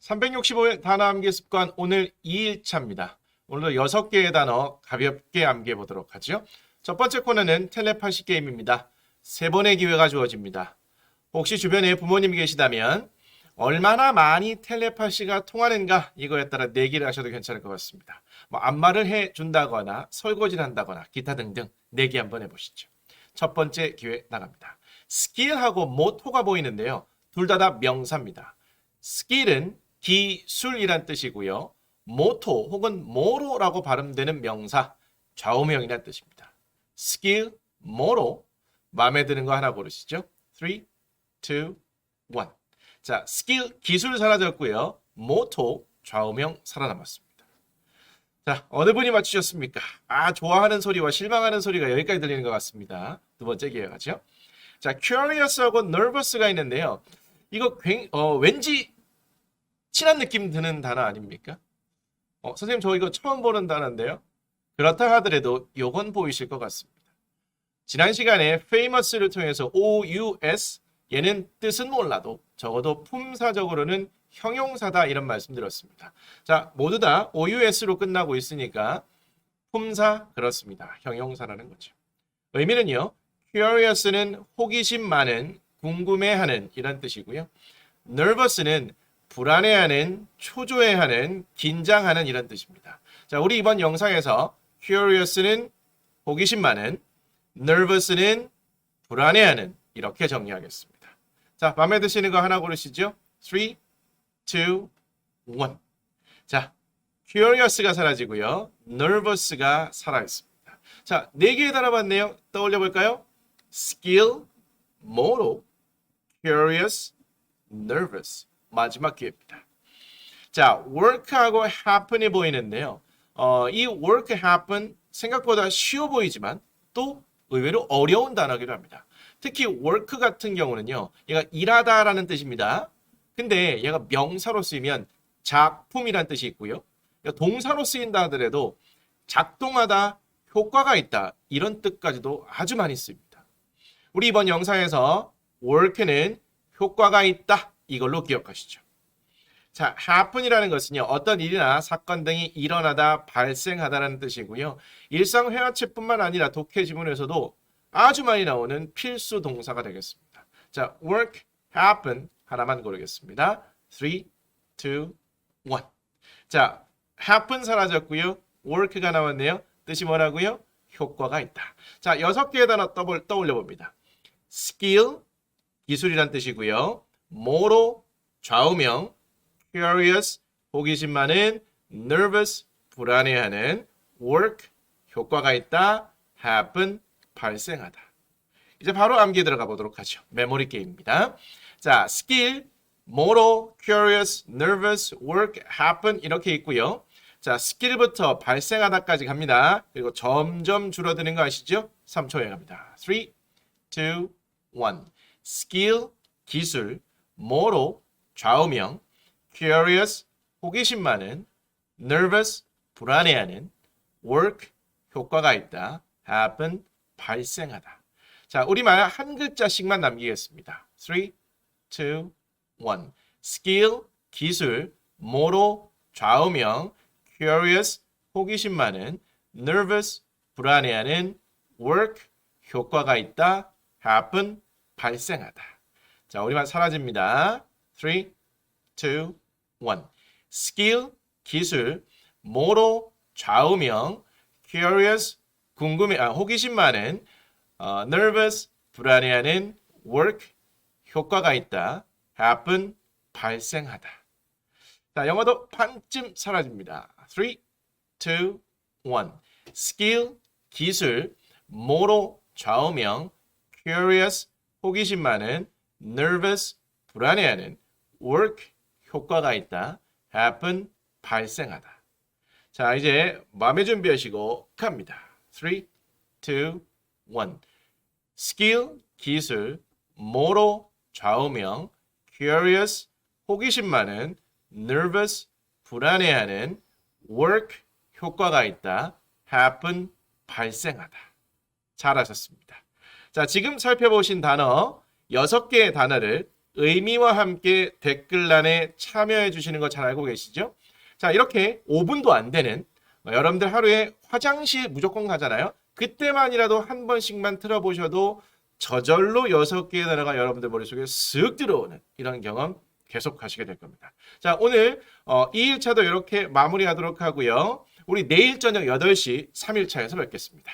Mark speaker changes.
Speaker 1: (365일) 단어 암기 습관 오늘 2일차입니다. 오늘도 6개의 단어 가볍게 암기해 보도록 하죠. 첫 번째 코너는 텔레파시 게임입니다. 세 번의 기회가 주어집니다. 혹시 주변에 부모님이 계시다면 얼마나 많이 텔레파시가 통하는가 이거에 따라 내기를 하셔도 괜찮을 것 같습니다. 뭐 안마를 해 준다거나 설거지를 한다거나 기타 등등 내기 한번 해보시죠. 첫 번째 기회 나갑니다. 스킬하고 모토가 보이는데요. 둘 다 다 명사입니다. 스킬은 기술이란 뜻이고요. 모토 혹은 모로라고 발음되는 명사 좌우명이란 뜻입니다. 스킬, 모로 마음에 드는 거 하나 고르시죠. 3, 2, 1. 자, 스킬 기술 사라졌고요. 모토 좌우명 살아남았습니다. 자, 어느 분이 맞추셨습니까? 아, 좋아하는 소리와 실망하는 소리가 여기까지 들리는 것 같습니다. 두 번째 기회 가죠. 자, curious하고 nervous가 있는데요. 이거 굉, 어, 왠지 친한 느낌 드는 단어 아닙니까? 어, 선생님 저 이거 처음 보는 단어인데요. 그렇다 하더라도 요건 보이실 것 같습니다. 지난 시간에 famous를 통해서 OUS 얘는 뜻은 몰라도 적어도 품사적으로는 형용사다 이런 말씀드렸습니다. 자, 모두 다 OUS로 끝나고 있으니까 품사 그렇습니다. 형용사라는 거죠. 의미는요. Curious는 호기심 많은, 궁금해하는 이런 뜻이고요. nervous는 불안해하는, 초조해하는, 긴장하는 이런 뜻입니다. 자, 우리 이번 영상에서 curious는 호기심 많은, nervous는 불안해하는 이렇게 정리하겠습니다. 자, 마음에 드시는 거 하나 고르시죠? 3, 2, 1. 자, curious가 사라지고요. nervous가 살아있습니다. 자, 네 개의 단어 봤네요. 떠올려 볼까요? Skill, moto, curious, nervous. 마지막 기회입니다. 자, work하고 happen이 보이는데요. 어, 이 work, happen 생각보다 쉬워 보이지만 또 의외로 어려운 단어기도 합니다. 특히 work 같은 경우는요. 얘가 일하다라는 뜻입니다. 근데 얘가 명사로 쓰이면 작품이란 뜻이 있고요. 동사로 쓰인다 하더라도 작동하다, 효과가 있다 이런 뜻까지도 아주 많이 씁니다. 우리 이번 영상에서 work는 효과가 있다 이걸로 기억하시죠. 자, happen이라는 것은요. 어떤 일이나 사건 등이 일어나다, 발생하다라는 뜻이고요. 일상 회화체뿐만 아니라 독해 지문에서도 아주 많이 나오는 필수 동사가 되겠습니다. 자, work, happen 하나만 고르겠습니다. 3, 2, 1. 자, happen 사라졌고요. work가 나왔네요. 뜻이 뭐라고요? 효과가 있다. 자, 여섯 개의 단어 떠올려 봅니다. Skill, 기술이란 뜻이고요. moto, 좌우명, curious, 호기심 많은, nervous, 불안해하는, work, 효과가 있다, happen, 발생하다. 이제 바로 암기에 들어가 보도록 하죠. 메모리 게임입니다. 자, skill, moto, curious, nervous, work, happen 이렇게 있고요. 자, skill부터 발생하다까지 갑니다. 그리고 점점 줄어드는 거 아시죠? 3초에 갑니다. 3, 2, 1. skill, 기술, moto, 좌우명, curious, 호기심 많은, nervous, 불안해하는, work, 효과가 있다, happen, 발생하다. 자, 우리말 한 글자씩만 남기겠습니다. 3, 2, 1. skill, 기술, moto, 좌우명, curious, 호기심 많은, nervous, 불안해하는, work, 효과가 있다, happen, 발생하다. 자, 우리말 사라집니다. 3, 2, 1. skill, 기술, moto, 좌우명, curious, 궁금해, 아, 호기심 많은, 어, nervous, 불안해하는, work, 효과가 있다, happen, 발생하다. 자, 영어도 반쯤 사라집니다. 3, 2, 1. skill, 기술, moto, 좌우명, curious, 호기심 많은, nervous, 불안해하는, work, 효과가 있다, happen, 발생하다. 자, 이제 마음의 준비하시고 갑니다. 3, 2, 1. skill, 기술, moto, 좌우명, curious, 호기심 많은, nervous, 불안해하는, work, 효과가 있다, happen, 발생하다. 잘하셨습니다. 자, 지금 살펴보신 단어 6개의 단어를 의미와 함께 댓글란에 참여해 주시는 거 잘 알고 계시죠? 자, 이렇게 5분도 안 되는 어, 여러분들 하루에 화장실 무조건 가잖아요. 그때만이라도 한 번씩만 틀어보셔도 저절로 여섯 개의 단어가 여러분들 머릿속에 쓱 들어오는 이런 경험 계속 하시게 될 겁니다. 자, 오늘 어, 2일차도 이렇게 마무리하도록 하고요. 우리 내일 저녁 8시 3일차에서 뵙겠습니다.